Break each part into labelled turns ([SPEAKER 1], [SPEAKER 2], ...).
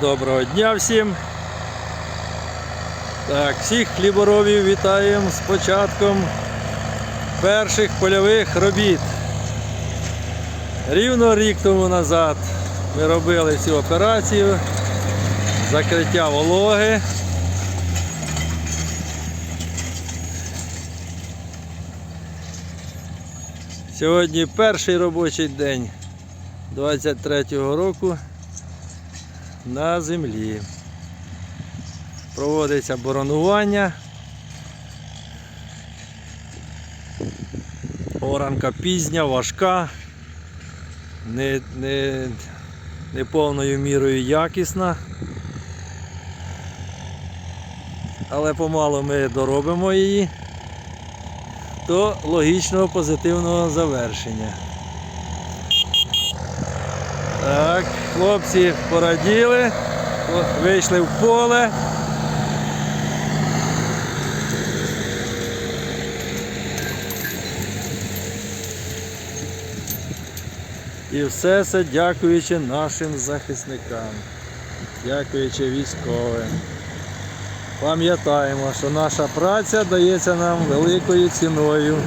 [SPEAKER 1] Доброго дня всім. Так, всіх хліборобів вітаємо з початком перших польових робіт. Рівно рік тому назад ми робили цю операцію закриття вологи. Сьогодні перший робочий день 23-го року на землі. Проводиться боронування. Оранка пізня, важка, не, не, не повною мірою якісна. Але помалу ми доробимо її до логічного позитивного завершення. Так, хлопці пораділи, вийшли в поле. І все це дякуючи нашим захисникам, дякуючи військовим. Пам'ятаємо, що наша праця дається нам великою ціною.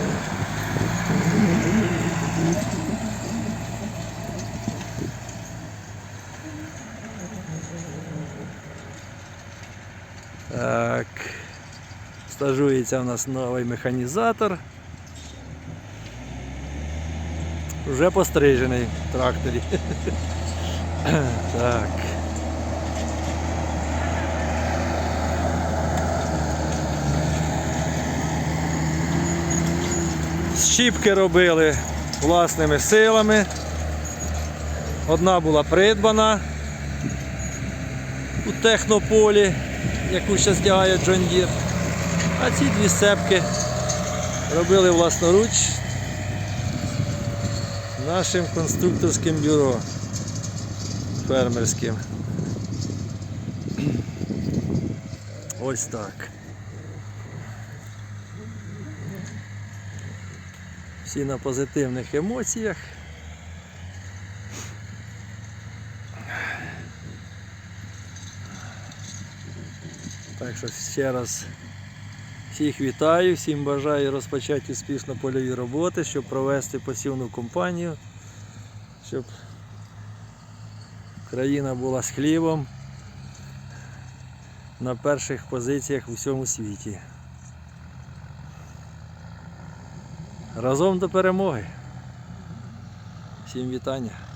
[SPEAKER 1] Так. Стажується у нас новий механізатор. Вже пострижений в тракторі. Так. Щіпки робили власними силами. Одна була придбана у технополі, яку ще стягає John Deere. А ці дві сепки робили власноруч нашим конструкторським бюро фермерським. Ось так. Всі на позитивних емоціях. Так що ще раз всіх вітаю, всім бажаю розпочати успішно польові роботи, щоб провести посівну кампанію, щоб країна була з хлібом на перших позиціях у всьому світі. Разом до перемоги. Всім вітання.